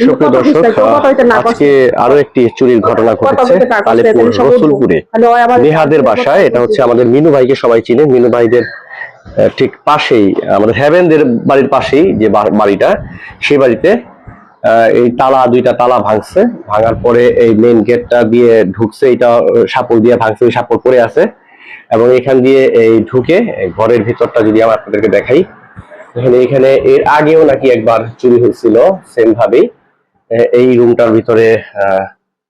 সুপ্রিয় দর্শক আজকে আরও একটি চুরির ঘটনা ঘটেছে আলিপুর রসুলপুরে। নেহাদের বাসায় এটা হচ্ছে আমাদের মিনু ভাইকে সবাই চিনে। মিনু ভাইদের ঠিক পাশেই আমাদের হ্যাভেনদের বাড়ির পাশেই যে বাড়িটা সেই বাড়িতে এই তালা দুইটা তালা ভাঙছে। ভাঙার পরে এই মেইন গেটটা দিয়ে ঢুকছে এটা সাপড় দিয়ে ভাঙছে সাপড় পড়ে আছে। এবং এখান দিয়ে এই ঢুকে ঘরের ভিতরটা যদি আমি আপনাদেরকে দেখাই এখানে এখানে এর আগেও নাকি একবার চুরি হয়েছিল সেম ভাবেই। এই রুমটার ভিতরে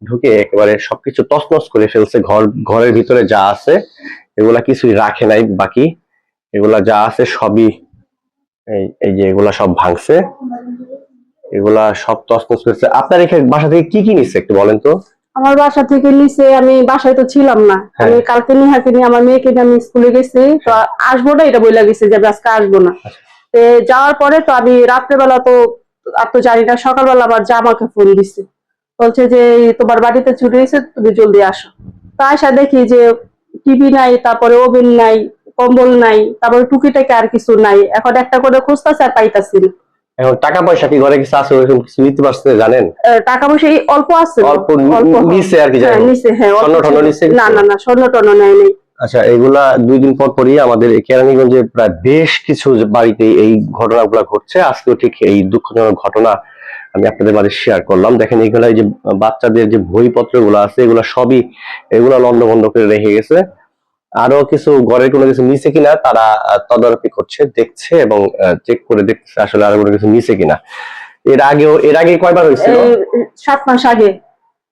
ঢুকে একেবারে সবকিছু তছনছ করে ফেলছে ঘর ঘরের ভিতরে যা আছে এগুলা কিছুই রাখে নাই বাকি এগুলা যা আছে সবই এই এই যে এগুলা সব ভাঙছে। এগুলা সব তছনছ করেছে। আপনার এখানে বাসা থেকে কি কি নিচ্ছে একটু বলেন তো? আমার বাসা থেকে নিচে আমি বাসায় তো ছিলাম না। হ্যাঁ। আমি কালকে নিহাকে নিয়ে আমার মেয়েকে নিয়ে আমি স্কুলে গেছি তো আসব না এটা বলে গেছে যে আমি আজকে আসব না। তো যাওয়ার পরে তো আমি রাত্রেবেলা তো আর তো জানি না সকালবেলা আমার জামাকে ফোন দিছে। বলছে যে তোমার বাড়িতে চুরি হয়েছে তুমি জলদি আসো। তো আসা দেখি যে টিভি নাই তারপরে ওভেন নাই কম্বল নাই তারপরে টুকিটাকে আর কিছু নাই। এখন একটা করে খুঁজতেছে আর পাইতাছি না। এখন টাকা পয়সা কি ঘরে কিছু আছে ওরকম কিছু নিতে পারছে জানেন? টাকা পয়সা এই অল্প আছে। অল্প নিচে আর কি হ্যাঁ নিচে হ্যাঁ নিচে না না না স্বর্ণ টর্ণ নেয় নেই। আচ্ছা এগুলা দুই দিন পর পরই আমাদের কেরানীগঞ্জে প্রায় বেশ কিছু বাড়িতে এই ঘটনাগুলো ঘটছে। আজকেও ঠিক এই দুঃখজনক ঘটনা আমি আপনাদের মাঝে শেয়ার করলাম। দেখেন, এগুলা এই যে বাচ্চাদের যে বইপত্রগুলো আছে, এগুলা সবই এগুলা লন্ডভন্ড করে রেখে গেছে। আরও কিছু ঘরের কোনো কিছু নিচে কিনা, তারা তদারকি করছে, দেখছে এবং চেক করে দেখছে আসলে আরও কোনো কিছু নিচে কিনা। এর আগেও, এর আগে কয়বার হয়েছিল? সাত মাস আগে।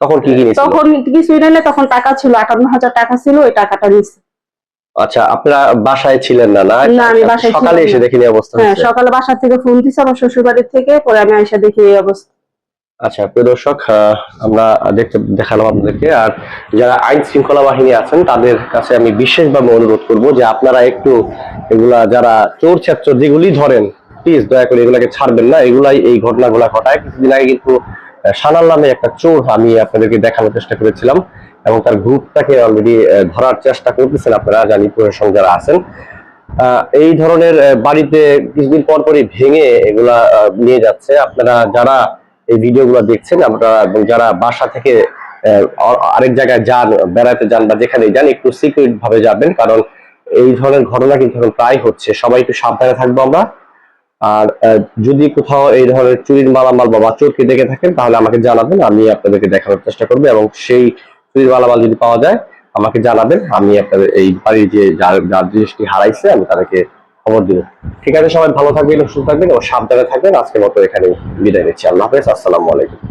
তখন কি কি তখন কিছুই তখন টাকা ছিল আটান্ন হাজার টাকা ছিল ওই টাকাটা আচ্ছা আপনারা বাসায় ছিলেন না না? আমি বাসায় সকালে এসে। অবস্থা হ্যাঁ সকালে বাসা থেকে ফোন দিছে আমার শ্বশুর বাড়ির থেকে পরে আমি এসে দেখি এই অবস্থা। আচ্ছা প্রিয় দর্শক আমরা দেখতে দেখালাম আপনাদেরকে আর যারা আইন শৃঙ্খলা বাহিনী আছেন তাদের কাছে আমি বিশেষভাবে অনুরোধ করব যে আপনারা একটু এগুলা যারা চোর ছাত্র যেগুলি ধরেন প্লিজ দয়া করে এগুলাকে ছাড়বেন না। এগুলাই এই ঘটনাগুলা ঘটায়। কিছুদিন আগে কিন্তু সানাল নামে একটা চোর আমি আপনাদেরকে দেখানোর চেষ্টা করেছিলাম এবং তার গ্রুপটাকে অলরেডি ধরার চেষ্টা করতেছেন আপনারা জানি প্রশাসন যারা আছেন। এই ধরনের বাড়িতে কিছুদিন পর পরই ভেঙে এগুলা নিয়ে যাচ্ছে। আপনারা যারা এই ভিডিওগুলো দেখছেন আপনারা এবং যারা বাসা থেকে আরেক জায়গায় যান, বেড়াতে যান বা যেখানে যান, একটু সিকিউরিট ভাবে যাবেন। কারণ এই ধরনের ঘটনা কিন্তু এখন প্রায় হচ্ছে। সবাই একটু সাবধানে থাকব আমরা। আর যদি কোথাও এই ধরনের চুরির মালামাল বা চোরকে দেখে থাকেন, তাহলে আমাকে জানাবেন, আমি আপনাদেরকে দেখানোর চেষ্টা করব এবং সেই চুরির মালামাল যদি পাওয়া যায়, আমাকে জানাবেন, আমি আপনাদের এই বাড়ির যে যার জিনিসটি হারাইছে, আমি তাদেরকে খবর দিব। ঠিক আছে, সবাই ভালো থাকবেন, সুস্থ থাকবেন এবং সাবধানে থাকবেন। আজকের মতো এখানে বিদায় নিচ্ছি। আল্লাহ হাফেজ, আসসালামু আলাইকুম।